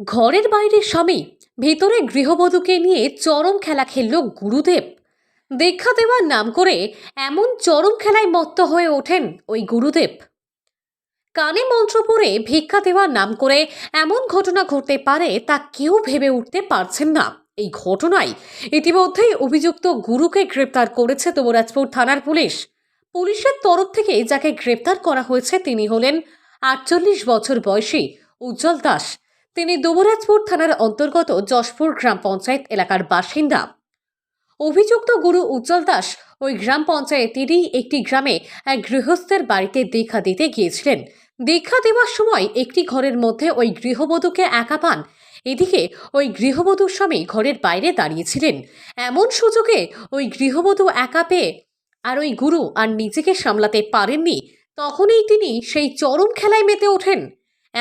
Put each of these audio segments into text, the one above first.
ঘরের বাইরে স্বামী, ভেতরে গৃহবধূকে নিয়ে চরম খেলা খেলল গুরুদেব। দীক্ষা দেওয়ার নাম করে এমন চরম খেলায় মত্ত হয়ে ওঠেন ওই গুরুদেব। কানে মন্ত্র পড়ে ভিক্ষা দেওয়ার নাম করে এমন ঘটনা ঘটতে পারে তা কেউ ভেবে উঠতে পারছেন না। এই ঘটনায় ইতিমধ্যেই অভিযুক্ত গুরুকে গ্রেপ্তার করেছে দুবরাজপুর থানার পুলিশ। পুলিশের তরফ থেকে যাকে গ্রেপ্তার করা হয়েছে তিনি হলেন আটচল্লিশ বছর বয়সী উজ্জ্বল দাস। তিনি দুবরাজপুর থানার অন্তর্গত যশপুর গ্রাম পঞ্চায়েত এলাকার বাসিন্দা। অভিযুক্ত গুরু উজ্জ্বল দাস ওই গ্রাম পঞ্চায়েতেরই একটি গ্রামে এক গৃহস্থের বাড়িতে দীক্ষা দিতে গিয়েছিলেন। দীক্ষা দেওয়ার সময় একটি ঘরের মধ্যে ওই গৃহবধূকে একা পান। এদিকে ওই গৃহবধূর স্বামী ঘরের বাইরে দাঁড়িয়েছিলেন। এমন সুযোগে ওই গৃহবধূ একা পেয়ে আর ওই গুরু আর নিজেকে সামলাতে পারেননি, তখনই তিনি সেই চরম খেলায় মেতে ওঠেন।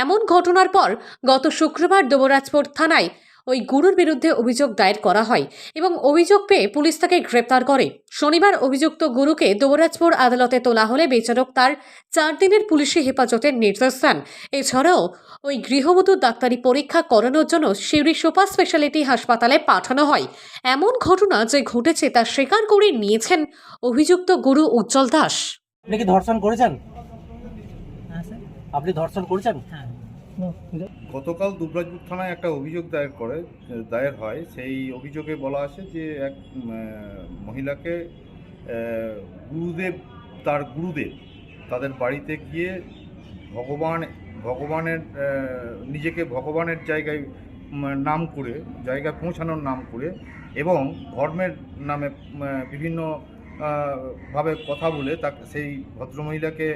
এমন ঘটনার পর গত শুক্রবার দুবরাজপুর থানায় ওই গুরুর বিরুদ্ধে অভিযোগ দায়ের করা হয় এবং অভিযোগ পেয়ে পুলিশ তাকে গ্রেপ্তার করে। শনিবার অভিযুক্ত গুরুকে দুবরাজপুর আদালতে তোলা হলে বিচারক তার চার দিনের পুলিশি হেফাজতের নির্দেশ দেন। এছাড়াও ওই গৃহবধূ ডাক্তারি পরীক্ষা করানোর জন্য সিউড়ি সুপার স্পেশালিটি হাসপাতালে পাঠানো হয়। এমন ঘটনা যে ঘটেছে তা স্বীকার করে নিয়েছেন অভিযুক্ত গুরু উজ্জ্বল দাস। ধর্ষণ করেছেন? আপনি ধর্ষণ করেছেন? হ্যাঁ। গতকাল দুবরাজপুর থানায় একটা অভিযোগ দায়ের করে দায়ের হয়। সেই অভিযোগে বলা আছে যে এক মহিলাকে গুরুদেব তার গুরুদেব তাদের বাড়িতে গিয়ে ভগবান ভগবানের নিজেকে ভগবানের জায়গায় নাম করে জায়গায় পৌঁছানোর নাম করে এবং ধর্মের নামে বিভিন্ন ভাবে কথা বলে তাকে সেই ভদ্রমহিলাকে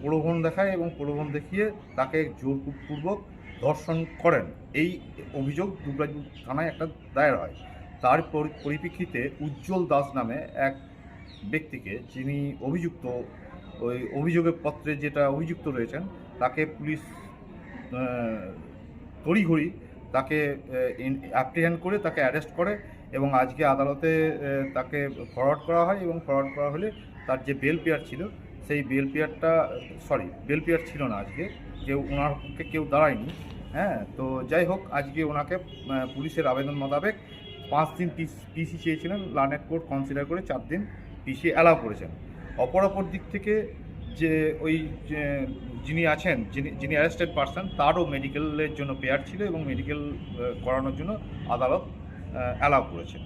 প্রলোভন দেখায় এবং প্রলোভন দেখিয়ে তাকে জোরপূর্বক ধর্ষণ করেন। এই অভিযোগ দুবরাজপুর থানায় একটা দায়ের হয়। তার পরি- পরিপ্রেক্ষিতে উজ্জ্বল দাস নামে এক ব্যক্তিকে যিনি অভিযুক্ত, ওই অভিযোগের পত্রে যেটা অভিযুক্ত রয়েছেন, তাকে পুলিশ তড়িঘড়ি তাকে অ্যাপ্রিহেন্ড করে তাকে অ্যারেস্ট করে এবং আজকে আদালতে তাকে ফরওয়ার্ড করা হয় এবং ফরওয়ার্ড করা হলে তার যে বেল পেয়ার ছিল সেই বেল পেয়ারটা সরি বেল পেয়ার ছিল না আজকে। কেউ ওনার পক্ষে কেউ দাঁড়ায়নি হ্যাঁ? তো যাই হোক, আজকে ওনাকে পুলিশের আবেদন মোতাবেক পাঁচ দিন পিসি চেয়েছিলেন লানেট কোর্ট কনসিডার করে চার দিন পিসি অ্যালাউ করেছেন। অপর অপর দিক থেকে যে ওই, যে যিনি আছেন, যিনি যিনি অ্যারেস্টেড পার্সন তারও মেডিকেলের জন্য পেয়ার ছিল এবং মেডিকেল করানোর জন্য আদালত অ্যালাউ করেছেন।